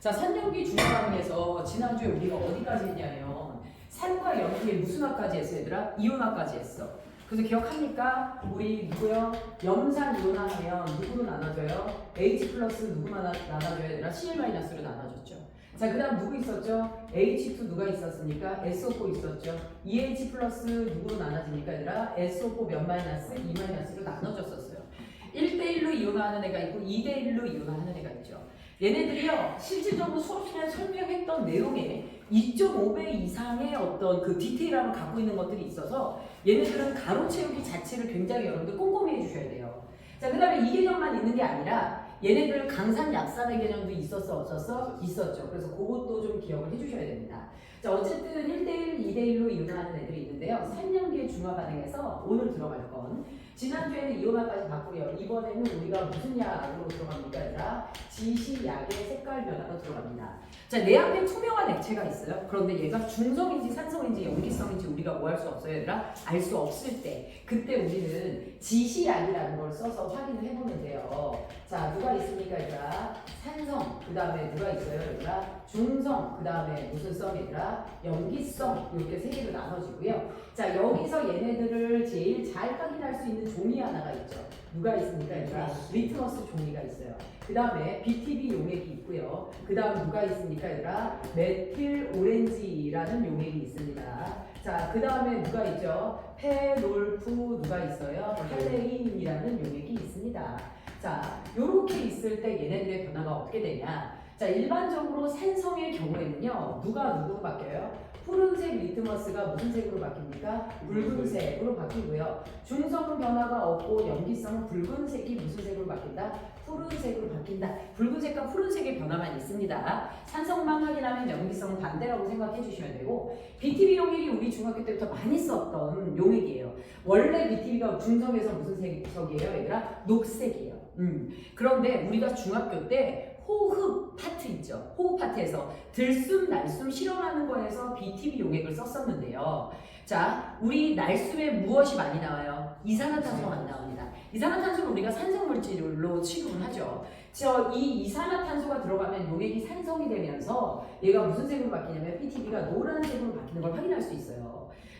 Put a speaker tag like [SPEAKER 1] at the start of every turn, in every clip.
[SPEAKER 1] 자, 산연기 중화반응에서 지난주에 우리가 어디까지 했냐면 산과 연기에 무슨 화까지 했어 얘들아? 이온화까지 했어. 그래서 기억합니까? 우리 누구요? 염산 이온화 하면 누구로 나눠져요? H 플러스 누구만 나- 나눠줘야 되나? Cl 마이너스로 나눠줬죠. 자, 그 다음 누구 있었죠? H2 누가 있었습니까? SO4 있었죠. EH 플러스 누구로 나눠지니까 얘들아? SO4 몇 마이너스? 2 마이너스로 나눠졌었어요. 1대1로 이온화하는 애가 있고 2대1로 이온화하는 애가 있죠. 얘네들이요, 실질적으로 수업 시간에 설명했던 내용에 2.5배 이상의 어떤 그 디테일함을 갖고 있는 것들이 있어서 얘네들은 가로 채우기 자체를 굉장히 여러분들 꼼꼼히 해주셔야 돼요. 자, 그 다음에 이 개념만 있는 게 아니라 얘네들 강산 약산의 개념도 있었어, 없었어? 있었죠. 그래서 그것도 좀 기억을 해주셔야 됩니다. 자, 어쨌든 1대1, 2대1로 이온하는 애들이 있는데요. 산년기의 중화 반응에서 오늘 들어갈 건 지난주에는 이온화까지 봤고요. 이번에는 우리가 무슨 약으로 들어갑니까, 얘들아? 지시약의 색깔 변화로 들어갑니다. 자, 내 앞에 투명한 액체가 있어요. 그런데 얘가 중성인지 산성인지 염기성인지 우리가 뭐 할 수 없어요, 얘들아? 알 수 없을 때, 그때 우리는 지시약이라는 걸 써서 확인을 해보면 돼요. 자, 누가 있습니까, 얘들아? 산성, 그 다음에 누가 있어요, 얘들아? 중성, 그 다음에 무슨 성이더라? 염기성, 이렇게 세 개로 나눠지고요. 자, 여기서 얘네들을 제일 잘 확인할 수 있는 종이 하나가 있죠. 누가 있습니까, 얘들아? 리트머스 종이가 있어요. 그 다음에 BTB 용액이 있고요. 그 다음 누가 있습니까, 얘들아? 메틸 오렌지라는 용액이 있습니다. 자, 그 다음에 누가 있죠? 페놀프 누가 있어요? 할레인이라는 용액이 있습니다. 자, 요렇게 있을 때 얘네들의 변화가 어떻게 되냐? 자, 일반적으로 산성의 경우에는요, 누가 누구로 바뀌어요? 푸른색 리트머스가 무슨 색으로 바뀝니까? 붉은색으로 바뀌고요. 중성은 변화가 없고 염기성은 붉은색이 무슨 색으로 바뀐다? 푸른색으로 바뀐다. 붉은색과 푸른색의 변화만 있습니다. 산성만 확인하면 염기성은 반대라고 생각해 주시면 되고 BTB 용액이 우리 중학교 때부터 많이 썼던 용액이에요. 원래 BTB가 중성에서 무슨 색이에요, 얘들아? 녹색이에요. 음. 그런데 우리가 중학교 때 호흡 파트 있죠. 호흡 파트에서 들숨 날숨 실험하는 거에서 BTB 용액을 썼었는데요. 자, 우리 날숨에 무엇이 많이 나와요? 이산화탄소가 많이 나옵니다. 이산화탄소를 우리가 산성물질로 취급을 하죠. 저 이 이산화탄소가 들어가면 용액이 산성이 되면서 얘가 무슨 색으로 바뀌냐면 BTB가 노란색으로 바뀌는 걸 확인할 수 있어요.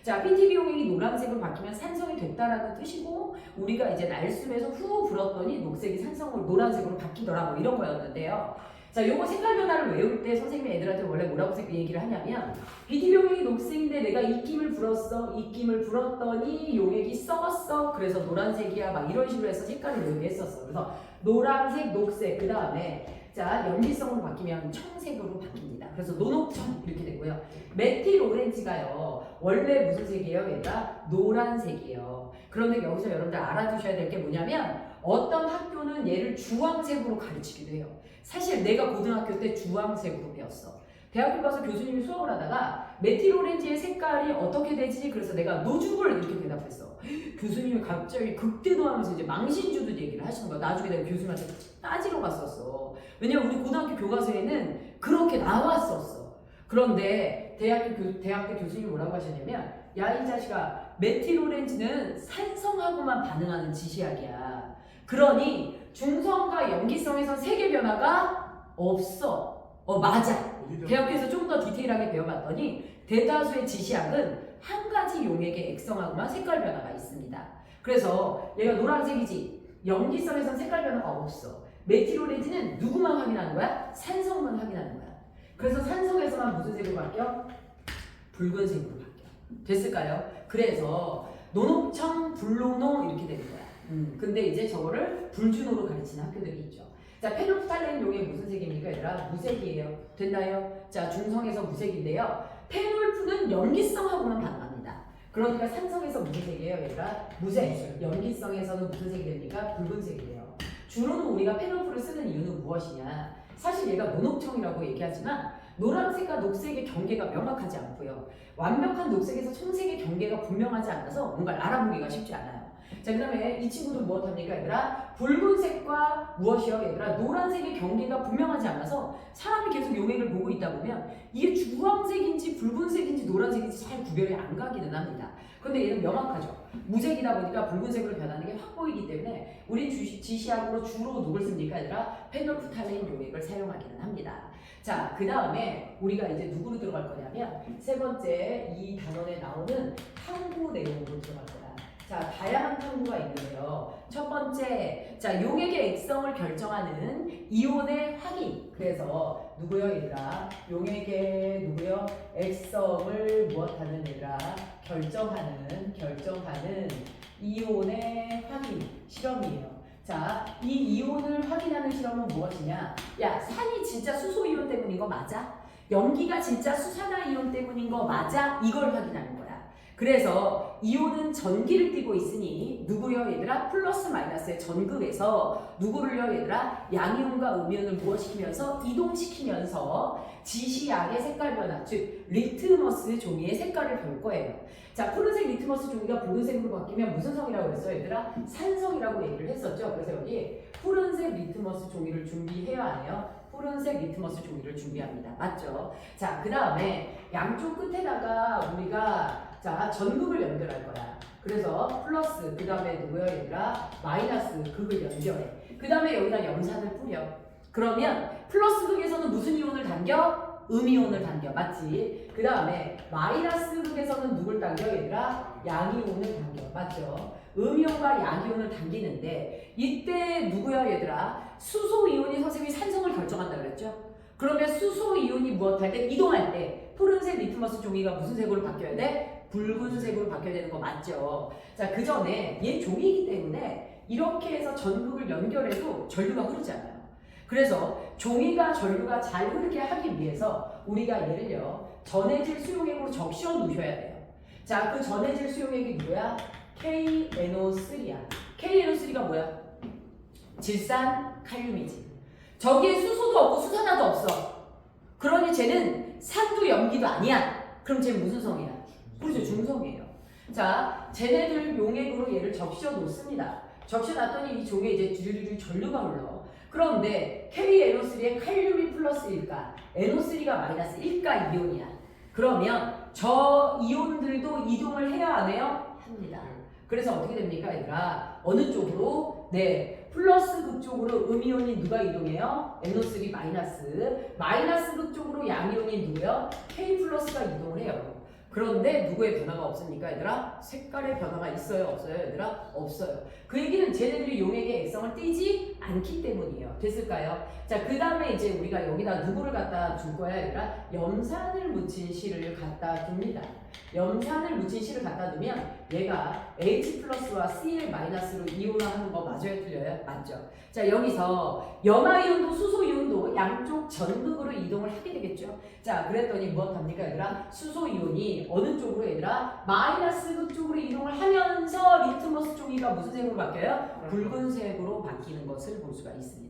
[SPEAKER 1] 자, BTB 용액이 노란색으로 바뀌면 산성이 됐다라는 뜻이고 우리가 이제 날숨에서 후 불었더니 녹색이 산성으로 노란색으로 바뀌더라 뭐 이런 거였는데요. 자, 요거 색깔 변화를 외울 때 선생님이 애들한테 원래 뭐라고 색- 얘기를 하냐면 BTB 용액이 녹색인데 내가 입김을 불었어. 입김을 불었더니 용액이 썩었어. 그래서 노란색이야. 막 이런 식으로 해서 색깔을 외우게 했었어. 그래서 노란색, 녹색, 그 다음에 자, 연기성으로 바뀌면 청색으로 바뀝니다. 그래서 노녹청 이렇게 되고요. 메틸 오렌지가요. 원래 무슨 색이에요? 얘가 노란색이에요. 그런데 여기서 여러분들 알아두셔야 될 게 뭐냐면 어떤 학교는 얘를 주황색으로 가르치기도 해요. 사실 내가 고등학교 때 주황색으로 배웠어. 대학교 가서 교수님이 수업을 하다가 메틸 오렌지의 색깔이 어떻게 되지? 그래서 내가 노죽을 이렇게 대답했어. 교수님이 갑자기 극대노하면서 이제 망신주듯 얘기를 하시는 거야. 나중에 내가 교수님한테 따지러 갔었어. 왜냐면 우리 고등학교 교과서에는 그렇게 나왔었어. 그런데 대학교 교, 대학 때 교수님이 뭐라고 하셨냐면 야 이 자식아 메틸 오렌지는 산성하고만 반응하는 지시약이야. 그러니 중성과 염기성에서 세계 변화가 없어. 어 맞아. 대학교에서 좀 더 디테일하게 배워봤더니 대다수의 지시약은 한 가지 용액의 액성하고만 색깔 변화가 있습니다. 그래서 얘가 노란색이지 염기성에선 색깔 변화가 없어. 메틸 오렌지는 누구만 확인하는 거야? 산성만 확인하는 거야. 그래서 산성에서만 무슨 색으로 바뀌어? 붉은색으로 바뀌어. 됐을까요? 그래서 노녹청, 불노노 이렇게 되는 거야. 음, 근데 이제 저거를 불준호로 가르치는 학교들이 있죠. 자, 페놀프탈렌 용액 무슨 색입니까, 얘들아? 무색이에요. 됐나요? 자, 중성에서 무색인데요. 페놀프는 염기성하고만 반응합니다. 그러니까 산성에서 무슨 색이에요, 얘들아? 무색. 염기성에서는 무슨 색이 됩니까? 붉은색이 돼요. 주로는 우리가 페놀프를 쓰는 이유는 무엇이냐? 사실 얘가 모녹청이라고 얘기하지만 노란색과 녹색의 경계가 명확하지 않고요. 완벽한 녹색에서 청색의 경계가 분명하지 않아서 뭔가를 알아보기가 쉽지 않아요. 자, 그 다음에 이 친구들 무엇합니까, 얘들아? 붉은색과 무엇이요, 얘들아? 노란색의 경계가 분명하지 않아서 사람이 계속 용액을 보고 있다 보면 이게 주황색인지 붉은색인지 노란색인지 잘 구별이 안 가기는 합니다. 그런데 얘는 명확하죠. 무색이다 보니까 붉은색으로 변하는 게 확 보이기 때문에 주시, 지시약으로 주로 누굴 씁니까, 얘들아? 페놀프탈렌 용액을 사용하기는 합니다. 자, 그 다음에 우리가 이제 누구로 들어갈 거냐면 세 번째 이 단원에 나오는 탐구 내용으로 들어갈 거야. 자, 다양한 탐구가 있는데요. 첫 번째, 자, 용액의 액성을 결정하는 이온의 확인. 그래서 누구요, 얘들아? 용액의 누구요? 액성을 무엇하는 얘들아? 결정하는, 결정하는 이온의 확인 실험이에요. 자, 이 이온을 확인하는 실험은 무엇이냐? 야, 산이 진짜 수소 이온 때문인 거 맞아? 연기가 진짜 수산화 이온 때문인 거 맞아? 이걸 확인하는 거야. 그래서 이온은 전기를 띠고 있으니 누구요 얘들아? 플러스 마이너스의 전극에서 누구를요 얘들아? 양이온과 음이온을 무엇시키면서 이동시키면서 지시약의 색깔 변화 즉 리트머스 종이의 색깔을 볼 거예요. 자 푸른색 리트머스 종이가 붉은색으로 바뀌면 무슨 성이라고 했어요 얘들아? 산성이라고 얘기를 했었죠. 그래서 여기 푸른색 리트머스 종이를 준비해야 하네요. 푸른색 리트머스 종이를 준비합니다. 맞죠? 자, 그 다음에 양쪽 끝에다가 우리가 자 전극을 연결할 거야. 그래서 플러스 그 다음에 누구야 얘들아 마이너스 극을 연결해. 그 다음에 여기다 염산을 뿌려. 그러면 플러스 극에서는 무슨 이온을 당겨? 음이온을 당겨. 맞지? 그 다음에 마이너스 극에서는 누굴 당겨 얘들아? 양이온을 당겨. 맞죠? 음이온과 양이온을 당기는데 이때 누구야 얘들아? 수소 이온이 선생님이 산성을 결정한다 그랬죠? 그러면 수소 이온이 무엇할 때 이동할 때 푸른색 리트머스 종이가 무슨 색으로 바뀌어야 돼? 붉은색으로 바뀌어야 되는 거 맞죠? 자, 그 전에 얘 종이기 때문에 이렇게 해서 전극을 연결해도 전류가 흐르잖아요. 그래서 종이가 전류가 잘 흐르게 하기 위해서 우리가 얘를요 전해질 수용액으로 적셔 놓으셔야 돼요. 자, 그 전해질 수용액이 누구야? KNO3야. KNO3가 뭐야? 질산 칼륨이지. 저기에 수소도 없고 수산화도 없어. 그러니 쟤는 산도 염기도 아니야. 그럼 쟤는 무슨 성이야? 그렇죠. 중성이에요. 자, 쟤네들 용액으로 얘를 적셔 놓습니다. 적셔 놨더니 이 종에 이제 주르르 전류가 흘러. 그런데 KNO3에 칼륨이 플러스 1가, NO3가 마이너스 1가 이온이야. 그러면 저 이온들도 이동을 해야 안 해요? 합니다. 그래서 어떻게 됩니까, 얘들아? 어느 쪽으로? 네, 플러스 극 쪽으로 음이온이 누가 이동해요? NO3 마이너스. 마이너스 극 쪽으로 양이온이 누구요? K 플러스가 이동을 해요. 그런데 누구의 변화가 없습니까, 얘들아? 색깔의 변화가 있어요, 없어요, 얘들아? 없어요. 그 얘기는 쟤네들이 용액의 액성을 띠지 않기 때문이에요. 됐을까요? 자, 그 다음에 이제 우리가 여기다 누구를 갖다 줄 거야, 얘들아? 염산을 묻힌 실을 갖다 둡니다. 염산을 묻힌 실을 갖다 두면 얘가 H 플러스와 Cl 마이너스로 이온화하는 거 맞아요, 틀려요? 맞죠? 자, 여기서 염화이온도 수소이온도 양쪽 전극으로 이동을 하게 되겠죠? 자, 그랬더니 무엇합니까, 얘들아? 수소이온이 어느 쪽으로, 얘들아? 마이너스 극 쪽으로 이동을 하면서 리트머스 종이가 무슨 색으로 바뀌어요? 붉은색으로 바뀌는 것을 볼 수가 있습니다.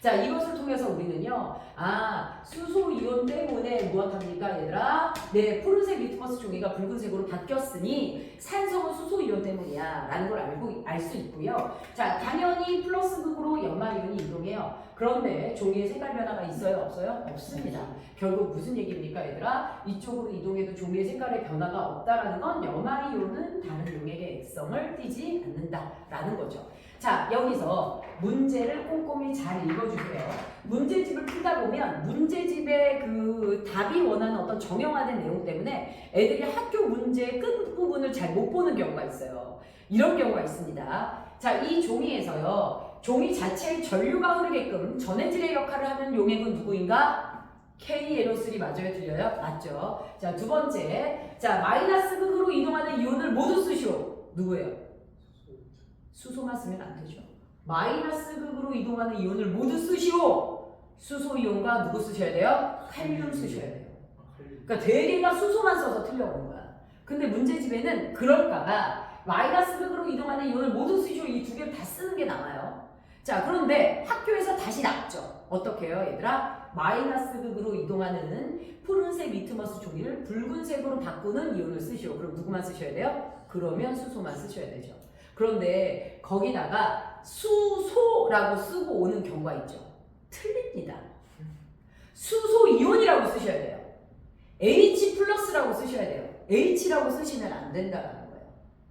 [SPEAKER 1] 자, 이것을 통해서 우리는요, 아, 수소 이온 때문에 무엇합니까, 얘들아? 네, 푸른색 리트머스 종이가 붉은색으로 바뀌었으니 산성은 수소 이온 때문이야. 라는 걸 알고, 알 수 있고요. 자, 당연히 플러스 극으로 염화 이온이 이동해요. 그런데 종이의 색깔 변화가 있어요? 없어요? 없습니다. 결국 무슨 얘기입니까, 얘들아? 이쪽으로 이동해도 종이의 색깔의 변화가 없다라는 건 염화 이온은 다른 용액의 액성을 띠지 않는다라는 거죠. 자, 여기서 문제를 꼼꼼히 잘 읽어주세요. 문제집을 풀다 보면 문제집의 그 답이 원하는 어떤 정형화된 내용 때문에 애들이 학교 문제의 끝부분을 잘 못 보는 경우가 있어요. 이런 경우가 있습니다. 자, 이 종이에서요. 종이 자체에 전류가 흐르게끔 전해질의 역할을 하는 용액은 누구인가? KNO3 맞아요? 틀려요? 맞죠? 자, 두 번째. 자, 마이너스 극으로 이동하는 이온을 모두 쓰시오. 누구예요? 수소만 쓰면 안 되죠. 마이너스 극으로 이동하는 이온을 모두 쓰시오. 수소 이온과 누구 쓰셔야 돼요? 칼륨 쓰셔야 돼요. 그러니까 대개가 수소만 써서 틀려오는 거야. 근데 문제집에는 그럴까봐 마이너스 극으로 이동하는 이온을 모두 쓰시오. 이 두 개를 다 쓰는 게 나와요. 자, 그런데 학교에서 다시 낫죠. 어떻게 해요, 얘들아? 마이너스 극으로 이동하는 푸른색 리트머스 종이를 붉은색으로 바꾸는 이온을 쓰시오. 그럼 누구만 쓰셔야 돼요? 그러면 수소만 쓰셔야 되죠. 그런데 거기다가 수소라고 쓰고 오는 경우가 있죠. 틀립니다. 수소 이온이라고 쓰셔야 돼요. H 플러스라고 쓰셔야 돼요. H라고 쓰시면 안 된다라는 거예요.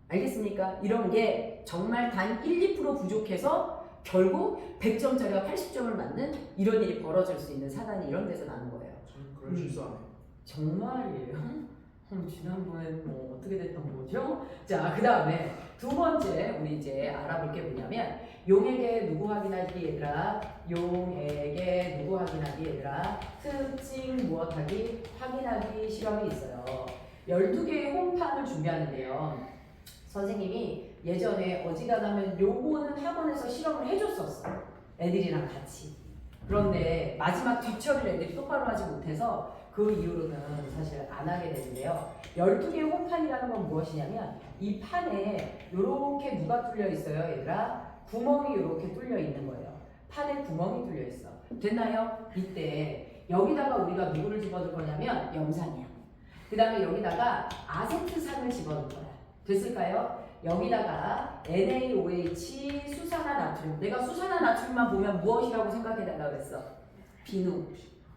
[SPEAKER 1] 알겠습니까? 이런 게 정말 단 1, 2% 부족해서 결국 100점짜리가 80점을 맞는 이런 일이 벌어질 수 있는 사단이 이런 데서 나는 거예요.
[SPEAKER 2] 저는 그런 실수 안 해요.
[SPEAKER 1] 정말이에요? 그럼 지난번엔 뭐 어떻게 됐던 거죠? 자, 그 다음에 두 번째 우리 이제 알아볼 게 뭐냐면 용에게 누구 확인하기 얘들아? 용에게 누구 확인하기 얘들아? 특징 무엇하기? 확인하기 실험이 있어요. 12개의 홈판을 준비하는데요. 선생님이 예전에 어지간하면 요거는 학원에서 실험을 해줬었어. 애들이랑 같이. 그런데 마지막 뒤처리를 애들이 똑바로 하지 못해서 그 이후로는 사실 안 하게 되는데요. 12개의 홈판이라는 건 무엇이냐면 이 판에 이렇게 누가 뚫려 있어요, 얘들아? 구멍이 이렇게 뚫려 있는 거예요. 판에 구멍이 뚫려 있어. 됐나요? 이때 여기다가 우리가 누구를 집어넣을 거냐면 염산이야. 그 다음에 여기다가 아세트산을 집어넣을 거야. 됐을까요? 여기다가 NaOH 수산화 나트륨. 내가 수산화 나트륨만 보면 무엇이라고 생각해 달라고 그랬어? 비누.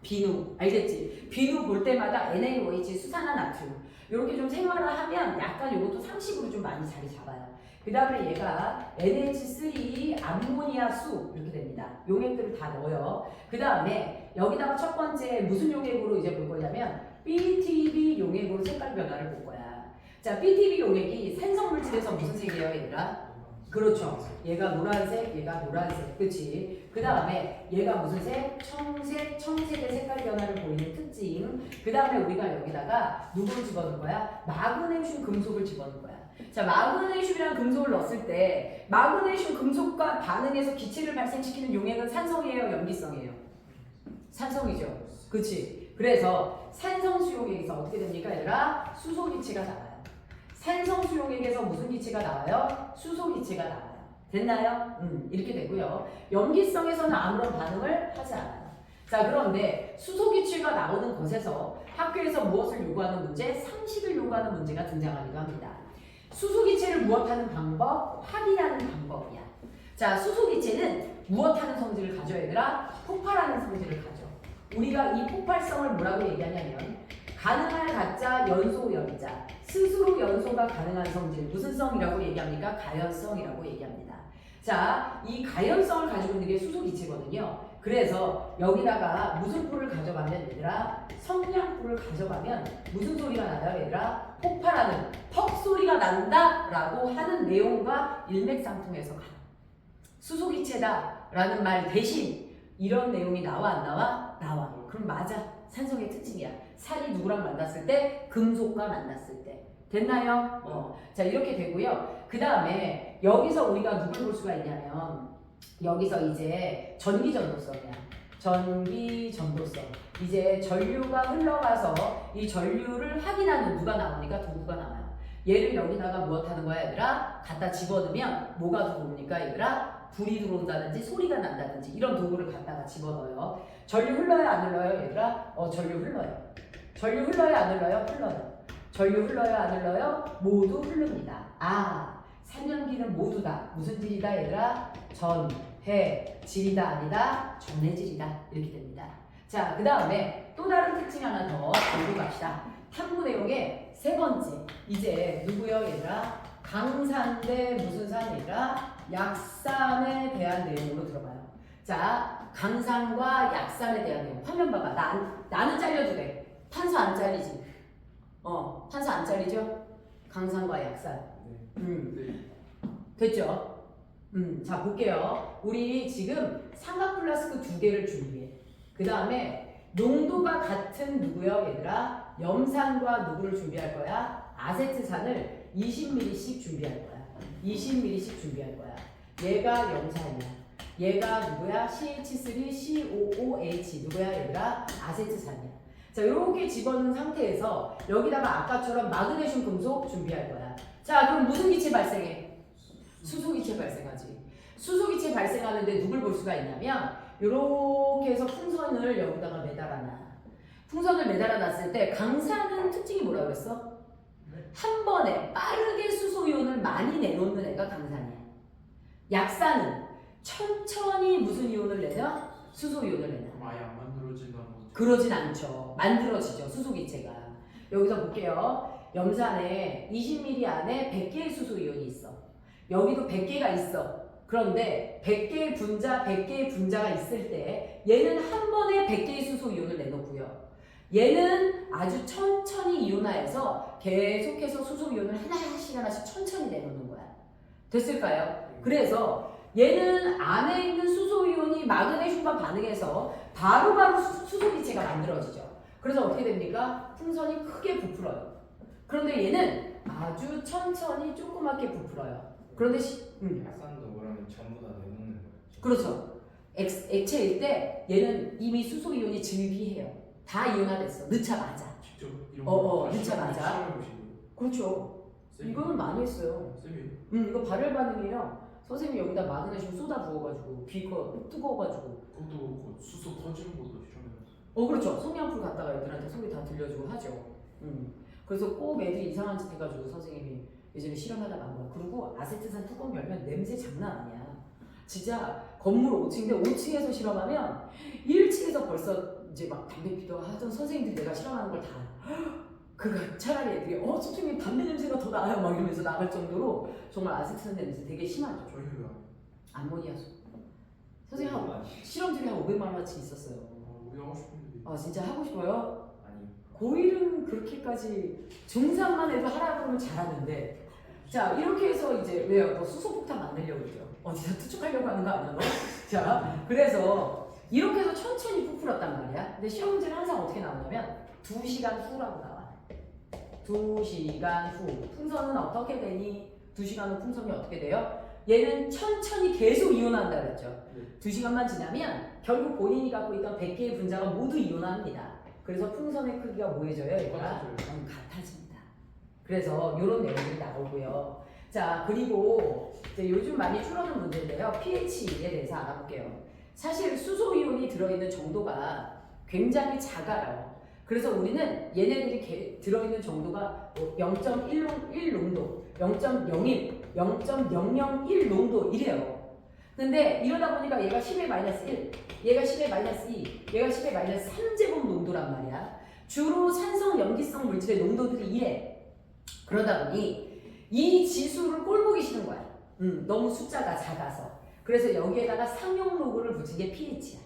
[SPEAKER 1] 비누. 알겠지? 비누 볼 때마다 NaOH 수산화 나트륨. 이렇게 좀 생활을 하면 약간 이것도 상식으로 좀 많이 자리 잡아요. 그 다음에 얘가 NH3 암모니아 수 이렇게 됩니다. 용액들을 다 넣어요. 그 다음에 여기다가 첫 번째 무슨 용액으로 이제 볼 거냐면 BTB 용액으로 색깔 변화를 볼 거야. 자, BTB 용액이 산성물질에서 무슨 색이에요, 얘들아? 그렇죠. 얘가 노란색, 얘가 노란색, 그치? 그 다음에 얘가 무슨 색? 청색, 청색의 색깔 변화를 보이는 특징. 그 다음에 우리가 여기다가 누구를 집어넣을 거야? 마그네슘 금속을 집어넣을 거야. 자, 마그네슘이라는 금속을 넣었을 때 마그네슘 금속과 반응해서 기체를 발생시키는 용액은 산성이에요, 염기성이에요? 산성이죠. 그치? 그래서 산성 수용액에서 어떻게 됩니까, 얘들아? 수소 기체가 나와요. 산성수용액에서 무슨 기체가 나와요? 수소 기체가 나와요. 됐나요? 음, 이렇게 되고요. 염기성에서는 아무런 반응을 하지 않아요. 자, 그런데 수소 기체가 나오는 것에서 학교에서 무엇을 요구하는 문제? 상식을 요구하는 문제가 등장하기도 합니다. 수소 기체를 무엇하는 방법? 확인하는 방법이야. 자, 수소 기체는 무엇하는 성질을 가져 얘들아? 폭발하는 성질을 가져. 우리가 이 폭발성을 뭐라고 얘기하냐면 가능할 가짜 연소 연자 스스로 연소가 가능한 성질 무슨 성이라고 얘기합니까? 가연성이라고 얘기합니다. 자, 이 가연성을 가지고 있는 게 수소기체거든요. 그래서 여기다가 무슨 뿔을 가져가면 얘들아 성냥뿔을 가져가면 무슨 소리가 나요 얘들아 폭발하는 턱 소리가 난다 라고 하는 내용과 일맥상통해서 가. 수소기체다 라는 말 대신 이런 내용이 나와 안 나와? 나와. 그럼 맞아. 산성의 특징이야. 살이 누구랑 만났을 때? 금속과 만났을 때. 됐나요? 어. 자, 이렇게 되고요. 그 다음에 여기서 우리가 누굴 볼 수가 있냐면 여기서 이제 전기 전도성이야. 전기 전도성. 이제 전류가 흘러가서 이 전류를 확인하는 누가 나오니까 도구가 나와요. 얘를 여기다가 무엇 하는 거야, 얘들아? 갖다 집어넣으면 뭐가 들어옵니까, 얘들아? 불이 들어온다든지 소리가 난다든지 이런 도구를 갖다가 집어넣어요. 전류 흘러요, 안 흘러요, 얘들아? 어, 전류 흘러요. 전류 흘러요, 안 흘러요? 흘러요. 전류 흘러요, 안 흘러요? 모두 흐릅니다. 아, 산연기는 모두 다 무슨 질이다, 얘들아? 전, 해, 질이다, 아니다? 전해질이다. 이렇게 됩니다. 자, 그 다음에 또 다른 특징 하나 더 알고 갑시다. 탐구 내용의 세 번째. 이제 누구요, 얘들아? 강산 대 무슨 산, 얘들아? 약산에 대한 내용으로 들어가요. 자, 강산과 약산에 대한 내용. 화면 봐봐. 나, 나는 잘려도 돼. 판서 안 잘리지? 어, 판서 안 잘리죠? 강산과 약산. 음,
[SPEAKER 2] 네.
[SPEAKER 1] 됐죠? 음, 자, 볼게요. 우리 지금 삼각 플라스크 두 개를 준비해. 그 다음에 농도가 같은 누구요, 얘들아? 염산과 누구를 준비할 거야? 아세트산을 20ml씩 준비할 거야. 20ml씩 준비할 거야. 얘가 염산이야. 얘가 누구야? CH3COOH 누구야 얘들아? 아세트산이야. 자 이렇게 집어넣은 상태에서 여기다가 아까처럼 마그네슘 금속 준비할 거야. 자 그럼 무슨 기체 발생해? 수소기체 발생하지. 수소기체 발생하는데 누굴 볼 수가 있냐면 이렇게 해서 풍선을 여기다가 매달아놔. 풍선을 매달아놨을 때 강산은 특징이 뭐라고 그랬어? 한 번에 빠르게 수소이온을 많이 내놓는 애가 강산이야. 약산은 천천히 무슨 이온을 내냐? 수소이온을 내냐.
[SPEAKER 2] 아예 안 만들어진다는 거죠.
[SPEAKER 1] 그러진 않죠. 만들어지죠. 수소기체가. 여기서 볼게요. 염산에 20ml 안에 100개의 수소이온이 있어. 여기도 100개가 있어. 그런데 100개의 분자, 100개의 분자가 있을 때 얘는 한 번에 100개의 수소 이온을 내놓고요. 얘는 아주 천천히 이온화해서 계속해서 수소 이온을 하나씩 하나씩 천천히 내놓는 거야. 됐을까요? 그래서 얘는 안에 있는 수소 이온이 마그네슘과 반응해서 바로바로 수- 수소 기체가 만들어지죠. 그래서 어떻게 됩니까? 풍선이 크게 부풀어요. 그런데 얘는 아주 천천히 조그맣게 부풀어요. 그런데 시, 음,
[SPEAKER 3] 약산도 그러면 전부 다 내놓는 거예요.
[SPEAKER 1] 그렇죠. 액, 액체일 때 얘는 이미 수소 이온이 증비해요. 다 이온화됐어. 넣자마자.
[SPEAKER 2] 직접 이런
[SPEAKER 1] 어, 어,
[SPEAKER 2] 다시
[SPEAKER 1] 진짜 맞아.
[SPEAKER 2] 시험해.
[SPEAKER 1] 그렇죠. 이거는 많이 했어요.
[SPEAKER 2] 쌤이
[SPEAKER 1] 음, 이거 발열 반응이에요. 선생님이 여기다 마그네슘 쏟아 부어가지고 비커 뜨거워가지고
[SPEAKER 2] 그것도 그렇고 수소 터지는 것도 시험해봤어요.
[SPEAKER 1] 어 그렇죠 성냥불 갖다가 애들한테 소리 다 들려주고 하죠 음. 그래서 꼭 애들이 이상한 짓 해가지고 선생님이 예전에 실험하다가 한 거야 그리고 아세트산 뚜껑 열면 냄새 장난 아니야 진짜 건물 5층인데 5층에서 실험하면 1층에서 벌써 이제 막 담배 피다가 하던 선생님들이 내가 실험하는 걸 다 그가 차라리 애들이 어 선생님 담배 냄새가 더 나요. 막 이러면서 나갈 정도로 정말 아세트산 냄새 되게 심하죠.
[SPEAKER 2] 안-
[SPEAKER 1] 암모니아수. 선생님 한 실험들이 한 500만 원어치 있었어요.
[SPEAKER 2] 어, 우리 하고 싶은데
[SPEAKER 1] 아 진짜 하고 싶어요?
[SPEAKER 3] 아니.
[SPEAKER 1] 고1은 그렇게까지 중3만 해도 하라 그러면 잘하는데. 자 이렇게 해서 이제 왜요? 너 수소폭탄 만들려고 그러죠. 어디서 투척하려고 하는 거 아니야 너? 자 그래서 이렇게 해서 천천히 부풀었단 말이야 근데 시험 문제는 항상 어떻게 나오냐면 2시간 후라고 나와 2시간 후 풍선은 어떻게 되니? 2시간 후 풍선이 어떻게 돼요? 얘는 천천히 계속 이온한다 그랬죠
[SPEAKER 2] 네.
[SPEAKER 1] 2시간만 지나면 결국 본인이 갖고 있던 100개의 분자가 모두 이온합니다 그래서 풍선의 크기가 뭐해져요 얘가? 음, 같아집니다. 그래서 이런 내용들이 나오고요. 자 그리고 이제 요즘 많이 줄어든 문제인데요. pH에 대해서 알아볼게요. 사실 수소 이온이 들어있는 정도가 굉장히 작아요. 그래서 우리는 얘네들이 개- 들어있는 정도가 0.1 농도, 0.01, 0.001 농도 이래요. 근데 이러다 보니까 얘가 10의 마이너스 1, 얘가 10의 마이너스 2, 얘가 10의 마이너스 3제곱 농도란 말이야. 주로 산성 염기성 물질의 농도들이 이래. 그러다 보니 이 지수를 꼴보기 싫은 거야. 음, 너무 숫자가 작아서. 그래서 여기에다가 상용 로그를 붙인 게 pH야.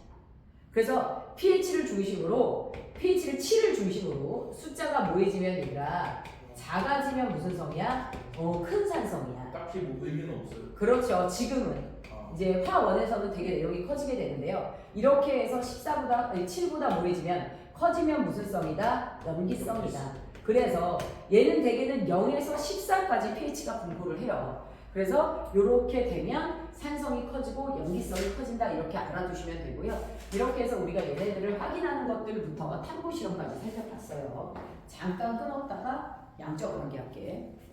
[SPEAKER 1] 그래서 pH를 중심으로 pH를 7을 중심으로 숫자가 모여지면 얘가 작아지면 무슨 성이야? 어, 큰 산성이야.
[SPEAKER 2] 딱히 뭐 의미는 없어요.
[SPEAKER 1] 그렇죠. 지금은
[SPEAKER 2] 아,
[SPEAKER 1] 이제 화원에서는 되게 내용이 커지게 되는데요. 이렇게 해서 14보다 7보다 모이지면 커지면 무슨 성이다? 염기성이다. 그래서 얘는 대개는 0에서 14까지 pH가 분포를 해요. 그래서 이렇게 되면 산성이 커지고 염기성이 커진다 이렇게 알아두시면 되고요. 이렇게 해서 우리가 얘네들을 확인하는 것들부터 탐구 실험까지 살펴봤어요. 잠깐 끊었다가 양적으로 함께 할게.